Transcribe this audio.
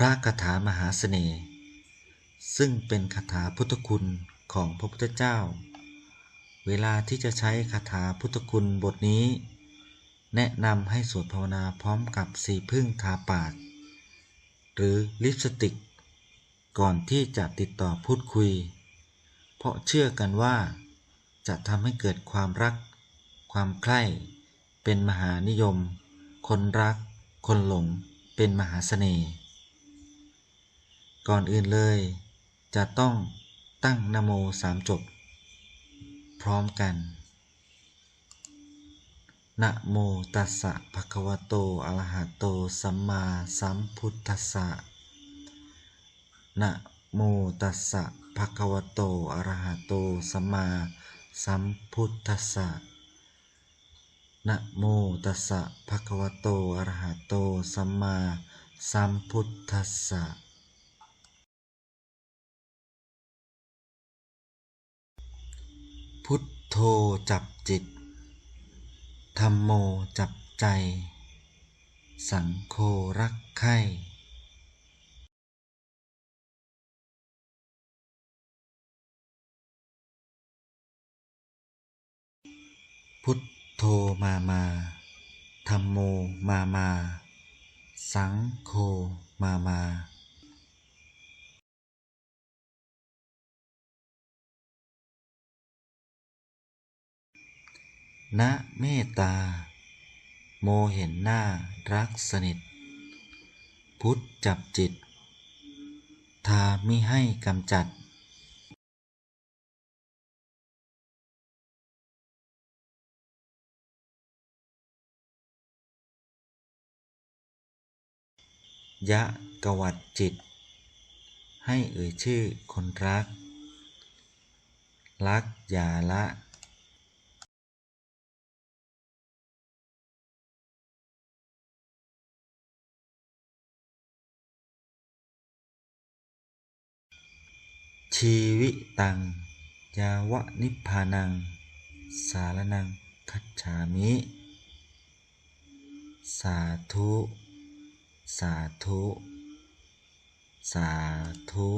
พระคาถามหาเสน่ห์ ซึ่งเป็นคาถาพุทธคุณของพระพุทธเจ้า เวลาที่จะใช้คาถาพุทธคุณบทนี้ แนะนำให้สวดภาวนาพร้อมกับสีพึ่งทาปาก หรือลิปสติก ก่อนที่จะติดต่อพูดคุย เพราะเชื่อกันว่า จะทำให้เกิดความรัก ความใคร่เป็นมหานิยม คนรัก คนหลง เป็นมหาเสน่ห์ ก่อนอื่นเลย จะต้องตั้งนโมสามจบ พร้อมกันนะโมตัสสะภะคะวะโตอะระหะโตสัมมาสัมพุทธัสสะนะโมตัสสะภะคะวะโตอะระหะโตสัมมาสัมพุทธัสสะนะโมตัสสะภะคะวะโตอะระหะโตสัมมาสัมพุทธัสสะ พุทโธจับจิต ธรรมโมจับใจ สังโฆรักใคร่พุทโธมามา ธรรมโมมามา สังโฆมามา ณเมตตา โมเห็นหน้ารักสนิท พุทธจับจิต ทามิให้กำจัดยะกวัดจิต ให้เอ่ยชื่อคนรัก รักอย่าละ ชีวิตัง ยาวะนิพพานัง สารนังคัจฉามิ สาธุ สาธุ สาธุ